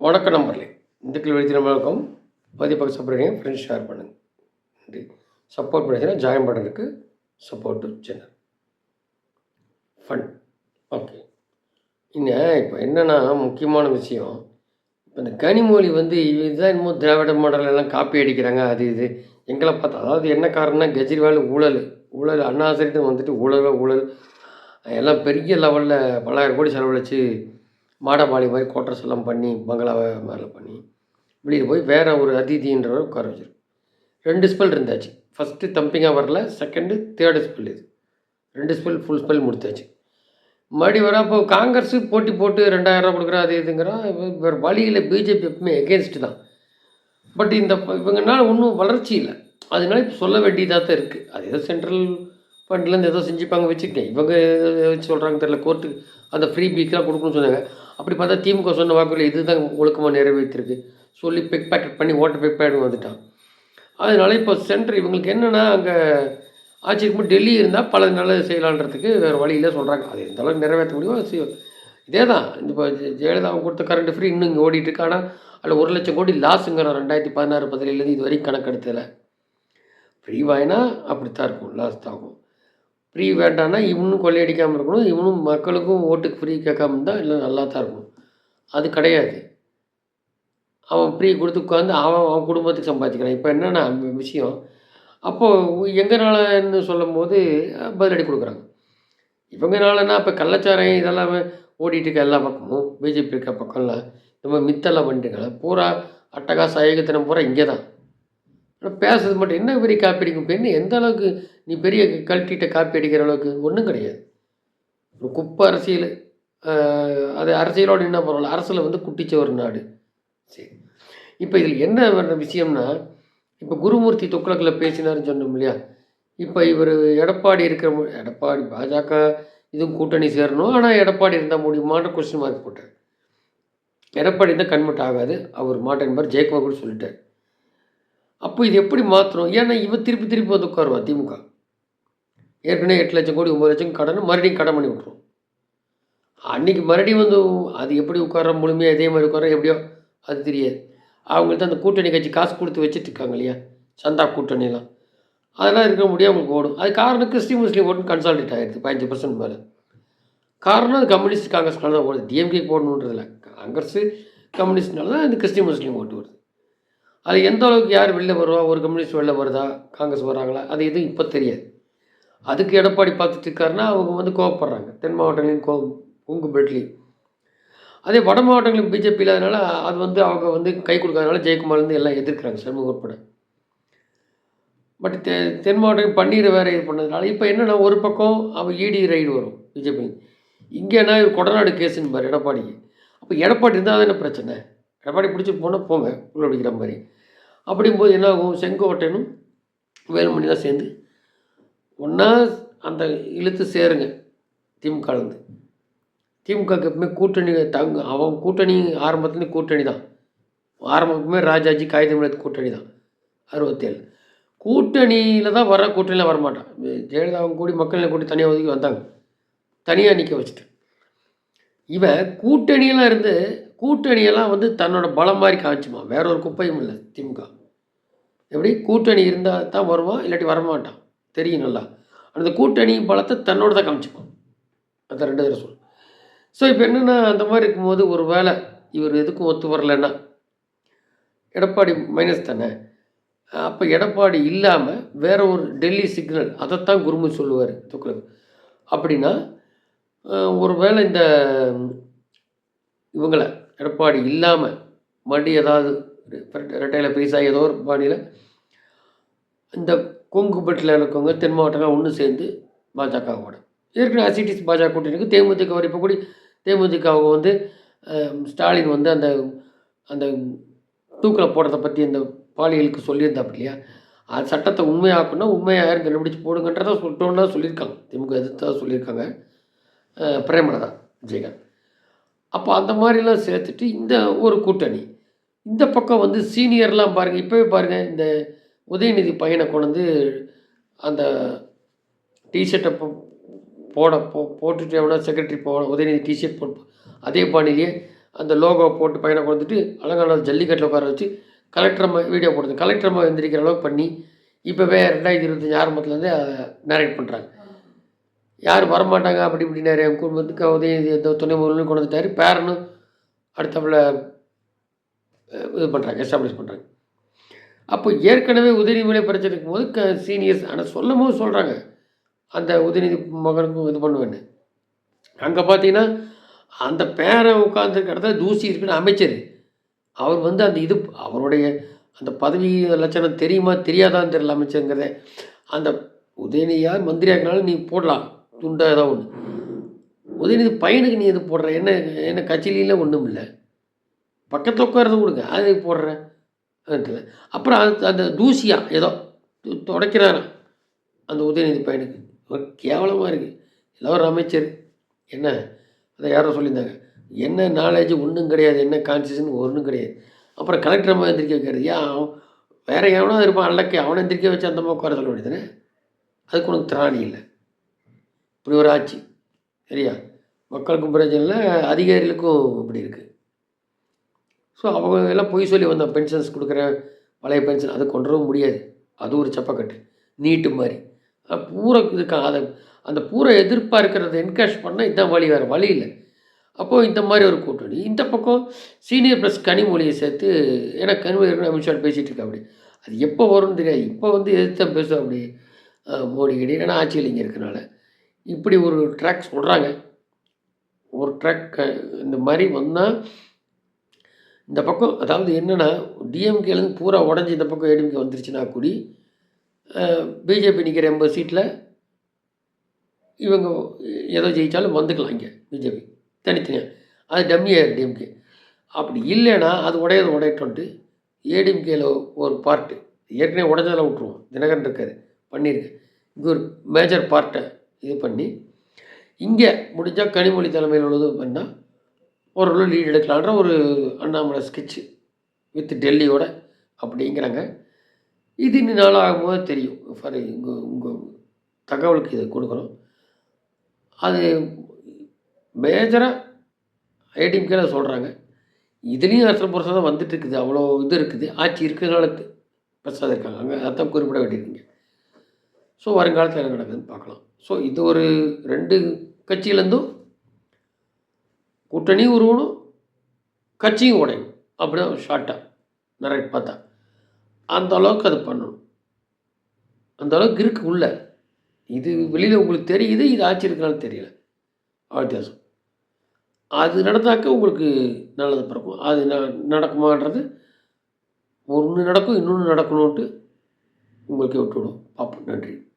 வணக்கம் நம்பர்லே இந்த கேள்வி நம்பருக்கும் வணக்கம். சப்போர்ட் ஃப்ரெண்ட்ஸ் ஷேர் பண்ணுங்கள் நன்றி. சப்போர்ட் பண்ணிச்சுன்னா ஜாயின் பண்ணுறதுக்கு support to channel fun okay இன்னும் இப்போ என்னென்னா முக்கியமான விஷயம். இப்போ இந்த கனிமொழி வந்து இதுதான் என்னமோ திராவிட மாடல் எல்லாம் காப்பி அடிக்கிறாங்க அது இது. எங்களை பார்த்தா அதாவது என்ன காரணம்னா கெஜ்ரிவால் ஊழல். ஊழல் அண்ணாசிரிட்டு வந்துட்டு ஊழல் ஊழல். எல்லாம் பெரிய லெவலில் பல்லாயிரம் கோடி செலவழித்து மாடமாளி மாதிரி கோட்டர்ஸ் எல்லாம் பண்ணி பங்களாவை மேலே பண்ணி வெளியில் போய் வேறு ஒரு அதிதின்றவர் உட்கார வச்சிருக்கு ரெண்டு ஸ்பெல் இருந்தாச்சு. ஃபஸ்ட்டு தம்பிங்காக வரல செகண்டு தேர்டு ஸ்பெல் இது. ரெண்டு ஸ்பெல் ஃபுல் ஸ்பெல் முடித்தாச்சு மறுபடி வர அப்போ காங்கிரஸ் போட்டி போட்டு ரெண்டாயிரம் கொடுக்குறா அது இதுங்கிறான் வேறு வழியில் பிஜேபி எப்பவுமே எகேன்ஸ்ட்டு தான். பட் இந்த இவங்கனால ஒன்றும் வளர்ச்சி இல்லை. அதனால இப்போ சொல்ல வேண்டியதாக தான் இருக்குது அது ஏதோ சென்ட்ரல் ஃபண்ட்லேருந்து ஏதோ செஞ்சுப்பாங்க வச்சுருக்கேன் இவங்க வச்சு சொல்கிறாங்க தெரியல கோர்ட்டுக்கு அந்த ஃப்ரீ பீக்கெலாம் கொடுக்கணும்னு சொன்னாங்க. அப்படி பார்த்தா திமுக சொன்ன வாக்குறுதி இதுதான் ஒழுக்கமாக நிறைவேற்றிருக்கு. சொல்லி பிக் பேக்கெட் பண்ணி ஓட்ட பிக் பேக்கெட் வந்துட்டான். அதனால் இப்போ சென்டர் இவங்களுக்கு என்னென்னா அங்கே ஆட்சி இருக்கும்போது டெல்லி இருந்தால் பல நல்லது செய்யலான்றதுக்கு வேறு வழியில் சொல்கிறாங்க அது எந்த அளவுக்கு நிறைவேற்ற முடியுமோ செய்யும். இதே தான் இப்போ ஜெயலலிதா அவங்க கொடுத்த கரண்ட் ஃப்ரீ இன்னும் இங்கே ஓடிட்டு ஆனால் அதில் ஒரு லட்சம் கோடி லாஸுங்கிறோம் ரெண்டாயிரத்தி பதினாறு பதினேழுலேருந்து இது வரைக்கும் கணக்கெடுத்தல. ஃப்ரீ அப்படி அப்படித்தான் இருக்கும். லாஸ் தான் ஆகும். ஃப்ரீ வேண்டாம்னா இவனும் கொள்ளையடிக்காமல் இருக்கணும். இவனும் மக்களுக்கும் ஓட்டுக்கு ஃப்ரீ கேட்காம இருந்தால் இல்லை நல்லா தான் இருக்கும். அது கிடையாது. அவன் ஃப்ரீ கொடுத்து உட்காந்து அவன் அவன் குடும்பத்துக்கு சம்பாதிக்கிறான். இப்போ என்னென்னா விஷயம். அப்போது எங்கனாலன்னு சொல்லும் போது பதிலடி கொடுக்குறாங்க. இவங்கனாலன்னா இப்போ கள்ளச்சாரம் இதெல்லாம் ஓடிட்டு இருக்க எல்லா பக்கமும் பிஜேபி இருக்க பக்கம்லாம் இந்த மாதிரி மித்தெல்லாம் பண்ணிட்டுங்களா பூரா அட்டகாச அயகத்தனம் பூரா இங்கே தான் பேசுறது மட்டும் என்ன பெரிய காப்பி அடிக்கும் பெண்ணு? எந்த அளவுக்கு நீ பெரிய கழட்டிகிட்ட காப்பி அடிக்கிற அளவுக்கு? ஒன்றும் கிடையாது. ஒரு குப்பை அரசியல் அது அரசியலோடு என்ன பரவாயில்ல. அரசில் வந்து குட்டிச்ச ஒரு நாடு. சரி. இப்போ இதில் என்ன விஷயம்னா இப்போ குருமூர்த்தி துக்ளக்கில் பேசினாருன்னு சொன்னோம் இல்லையா? இப்போ இவர் எடப்பாடி இருக்கிற மு- எடப்பாடி பாஜக இதுவும் கூட்டணி சேரணும். ஆனால் எடப்பாடி இருந்தால் முடியுமான்ற கொஸ்டின் மார்க் போட்டார். எடப்பாடி இருந்தால் கன்வெர்ட் ஆகாது அவர் மாட்டேன் ஜெயக்குமார் கூட சொல்லிட்டார். அப்போ இது எப்படி மாற்றணும் ஏன்னா இவன் திருப்பி திருப்பி வந்து உட்காருவான் திமுக. ஏற்கனவே எட்டு லட்சம் கோடி ஒம்பது லட்சம் கடன் மறுபடியும் கடன் பண்ணி விட்ருவோம் அன்னைக்கு மறுபடியும் வந்து அது எப்படி உட்கார முழுமையாக இதே மாதிரி உட்கார எப்படியோ அது தெரியாது. அவங்கள்ட்ட அந்த கூட்டணி கட்சி காசு கொடுத்து வச்சுட்டு இருக்காங்க இல்லையா? சந்தா கூட்டணிலாம் அதெல்லாம் இருக்க முடியாது அவங்களுக்கு ஓடும். அது காரணம் கிறிஸ்டின் முஸ்லீம் ஓட்டு கன்சால்டேட் ஆகிடுது பதினஞ்சு பர்சன்ட் மேலே. காரணம் அது கம்யூனிஸ்ட் காங்கிரஸ்னால தான் ஓடுது. டிஎம்கே போடணுன்றதில்ல. காங்கிரஸ் கம்யூனிஸ்ட்னால தான் இந்த கிறிஸ்டின் முஸ்லீம் ஓட்டு வருது. அது எந்த அளவுக்கு யார் வெளில வருவா ஒரு கம்யூனிஸ்ட் வெளில வருதா காங்கிரஸ் வராங்களா அது எதுவும் இப்போ தெரியாது. அதுக்கு எடப்பாடி பார்த்துட்டு இருக்காருன்னா அவங்க வந்து கோவப்படுறாங்க. தென் மாவட்டங்களையும் கோ உங்கு பெட்லி. அதே வட மாவட்டங்களும் பிஜேபி இல்லாதனால அது வந்து அவங்க வந்து கை கொடுக்காதனால ஜெயக்குமார்லேருந்து எல்லாம் எதிர்க்கிறாங்க சண்முக உட்பட பட் தெ தென் மாவட்டம் பன்னீரை வேறு இது பண்ணதுனால இப்போ என்னென்னா ஒரு பக்கம் அவன் இடி ரைடு வரும் பிஜேபி. இங்கேனா கொடநாடு கேஸுன்னு பாரு எடப்பாடிக்கு. அப்போ எடப்பாடி இருந்தால் தானே பிரச்சனை. எடப்பாடி பிடிச்சி போனால் போங்க உள்ள அடிக்கிற மாதிரி. அப்படிங்கும்போது என்ன ஆகும் செங்கோட்டையனும் வேலுமணி தான் சேர்ந்து ஒன்றா அந்த இழுத்து சேருங்க திமுகலேருந்து திமுகக்கு எப்பவுமே கூட்டணி தங்க அவன் கூட்டணி ஆரம்பத்துலேருந்து கூட்டணி தான். ஆரம்பமே ராஜாஜி காகிதம் கூட்டணி தான் அறுபத்தேழு. கூட்டணியில் தான் வர கூட்டணியில் வரமாட்டான். ஜெயலலிதாவும் கூடி மக்கள் கூட்டி தனியாக ஒதுக்கி வந்தாங்க. தனியாக நிற்க வச்சுட்டு. இவன் கூட்டணியெல்லாம் இருந்து கூட்டணியெல்லாம் வந்து தன்னோட பலம் மாதிரி காமிச்சுமா? வேற ஒரு குப்பையும் இல்லை திமுக. எப்படி? கூட்டணி இருந்தால் தான் வருவான் இல்லாட்டி வரமாட்டான் தெரியும் நல்லா அந்த கூட்டணி பலத்தை தன்னோட தான் காமிச்சுப்பான் அந்த ரெண்டு தடவை சொல். ஸோ இப்போ என்னென்னா அந்த மாதிரி இருக்கும்போது ஒரு வேளை இவர் எதுக்கும் ஒத்து வரலைன்னா எடப்பாடி மைனஸ் தானே? அப்போ எடப்பாடி இல்லாமல் வேற ஒரு டெல்லி சிக்னல் அதைத்தான் குருமு சொல்லுவார் துக்ளக் அப்படின்னா ஒரு வேளை இந்த இவங்களை எடப்பாடி இல்லாமல் மறுபடியும் ஏதாவது ரெட்டையில் பீஸாக ஏதோ ஒரு பாணியில் இந்த கொங்கு பெட்டில் இருக்கவங்க தென் மாவட்டங்கள் ஒன்று சேர்ந்து பாஜகவோட ஏற்கனவே அசிடிஸ் பாஜக கூட்டணிக்கு தேமுதிக வரை இப்போ கூட தேமுதிக அவங்க வந்து ஸ்டாலின் வந்து அந்த அந்த தூக்கில் போடுறதை பற்றி அந்த பாலியலுக்கு சொல்லியிருந்தாப்பு இல்லையா? அது சட்டத்தை உண்மையாக்கணும் உண்மையாக யாரும் கண்டுபிடிச்சு போடுங்கன்றதை சொல்லிட்டோன்னு தான் சொல்லியிருக்காங்க. திமுக எதிர்த்தா சொல்லியிருக்காங்க. பிரேமலதா விஜயகாந்த். அப்போ அந்த மாதிரிலாம் சேர்த்துட்டு இந்த ஒரு கூட்டணி இந்த பக்கம் வந்து சீனியர்லாம் பாருங்கள் இப்போவே பாருங்கள் இந்த உதயநிதி பையனை கொண்டு வந்து அந்த டிஷர்ட்டை போட போ போட்டுட்டு எவனா செக்ரட்டரி போட உதயநிதி டிஷர்ட் போட்டு அதே பாணிலேயே அந்த லோகோ போட்டு பையனை கொடுத்துட்டு அலங்கான ஜல்லிக்கட்டில் உட்கார வச்சு கலெக்டர் அம்மா வீடியோ போடுது. கலெக்டர் அம்மா எந்திரிக்கிற அளவுக்கு பண்ணி இப்போவே ரெண்டாயிரத்தி இருபத்தஞ்சி ஆரம்பத்துலேருந்தே நேரேட் பண்ணுறாங்க யார் வரமாட்டாங்க அப்படி இப்படி நிறைய குடும்பத்துக்கு உதயநிதி இந்த துணை முதல்வர் கொண்டு வந்துட்டார். பேரனும் அடுத்தப்பில் இது பண்ணுறாங்க எஸ்டாப்ளிஷ் பண்ணுறாங்க அப்போ ஏற்கனவே உதயநிதி மேலே பிரச்சனை இருக்கும்போது க சீனியர்ஸ் ஆனால் சொல்லும் போது சொல்கிறாங்க அந்த உதயநிதி மகனுக்கும் இது பண்ணுவேன்னு. அங்கே பார்த்தீங்கன்னா அந்த பேரை உட்காந்துருக்க இடத்துல தூசி இருக்குன்னு அமைச்சர். அவர் வந்து அந்த இது அவருடைய அந்த பதவி லட்சணம் தெரியுமா தெரியாதான்னு தெரியல அமைச்சருங்கிறத. அந்த உதயநிதியார் மந்திரியாக்கினாலும் நீ போடலாம் துண்டா ஏதாவது ஒன்று உதயநிதி பையனுக்கு நீ இது போடுற என்ன என்ன கட்சியில ஒன்றும் இல்லை. பக்கத்தில் உட்காரது கொடுங்க. அது போடுறேன். அதுல. அப்புறம் அது அந்த தூசியா ஏதோ து- துடைக்கிறாராம் அந்த உதயநிதி பையனுக்கு. கேவலமாக இருக்குது ஏதோ ஒரு அமைச்சர். என்ன? அதை யாரோ சொல்லியிருந்தாங்க. என்ன நாலேஜ் ஒன்றும் கிடையாது. என்ன கான்சியஸ்னு ஒன்றும் கிடையாது. அப்புறம் கலெக்டர் அம்மா எந்திரிக்க வைக்கிறது. ஏன் அவன் எவனோ இருப்பான். அல்லக்கு அவனை எந்திரிக்க வச்சு அந்த அம்மா உட்கார சொல்ல வேண்டியதுன்னு அதுக்கு உனக்கு திராணி இல்லை. இப்படி ஒரு ஆட்சி. சரியா? மக்களுக்கும் பிரச்சனை இல்லை. அதிகாரிகளுக்கும் இப்படி இருக்குது ஸோ அவங்க எல்லாம் பொய் சொல்லி வந்த பென்ஷன்ஸ் கொடுக்குறேன் பழைய பென்ஷன் அதை கொண்டுடவும் முடியாது. அது ஒரு சப்பக்கட்டு. நீட்டு மாதிரி. பூரா இதுக்காக அதை அந்த பூரா எதிர்ப்பாக இருக்கிறத என்கரேஜ் பண்ணால் இதான் வழி வேறு வழி இல்லை. அப்போது இந்த மாதிரி ஒரு கூட்டணி. இந்த பக்கம் சீனியர் ப்ளஸ் கனிமொழியை சேர்த்து ஏன்னா கனிமொழி இருக்கணும் அமித்ஷா பேசிகிட்டு இருக்கா அப்படி. அது எப்போ வரும்னு தெரியாது. இப்போ வந்து எதிர்த்தான் பேசுவோம் அப்படி. மோடி கிட்ட. ஏன்னா ஆட்சியில் இங்கே இருக்கனால இப்படி ஒரு ட்ராக் சொல்கிறாங்க ஒரு ட்ராக் இந்த மாதிரி வந்தால் இந்த பக்கம் அதாவது என்னென்னா டிஎம்கேலேருந்து பூரா உடஞ்சி இந்த பக்கம் ஏடிஎம்கே வந்துருச்சுன்னா கூடி பிஜேபி நிற்கிற எண்பது சீட்டில் இவங்க ஏதோ ஜெயித்தாலும் வந்துக்கலாம் இங்கே பிஜேபி தனித்தனியாக அது டம்மியாக டிஎம்கே அப்படி இல்லைன்னா அது உடையது உடையட்டோன்ட்டு ஏடிஎம்கேல ஒரு பார்ட்டு ஏற்கனவே உடஞ்சதில் விட்ருவோம் தினகரன் இருக்கார் பண்ணியிருக்கு இங்கே ஒரு மேஜர் பார்ட்டை இது பண்ணி இங்கே முடிஞ்சால் கனிமொழி தலைமையில் உள்ளது பண்ணால் ஓரளவு லீட் எடுக்கலான்ற ஒரு அண்ணாமலை ஸ்கெட்சு வித் டெல்லியோட அப்படிங்கிறாங்க. இது இன்னும் நாளாகும் தெரியும். ஃபார் உங்கள் உங்கள் தகவலுக்கு இதை கொடுக்குறோம். அது மேஜராக ஐடிஎம்கே சொல்கிறாங்க இதுலேயும் அரசு புரசம் தான் வந்துட்டு இருக்குது. அவ்வளோ இது இருக்குது. ஆட்சி இருக்கிறதுனால பிரசாதம் இருக்காங்க. அங்கே அதான் குறிப்பிட வேண்டியிருக்கீங்க ஸோ வருங்காலத்தில் என்ன நடக்குதுன்னு பார்க்கலாம். ஸோ இது ஒரு ரெண்டு கட்சியிலேருந்தும் கூட்டணியும் உருவணும் கட்சியும் உடையணும் அப்படிதான் ஷார்ட்டாக நிறைய பார்த்தா. அந்த அளவுக்கு அது பண்ணணும். அந்த அளவுக்கு இருக்கு உள்ள. இது வெளியில் உங்களுக்கு தெரியுது இது ஆட்சி தெரியல. வித்தியாசம். அது நடந்தாக்க உங்களுக்கு நல்லது பிறக்கும். அது ந- நடக்குமான்றது ஒன்று நடக்கும் இன்னொன்று நடக்கணுன்ட்டு உங்களுக்கு விட்டுவிடும். பார்ப்போம். நன்றி.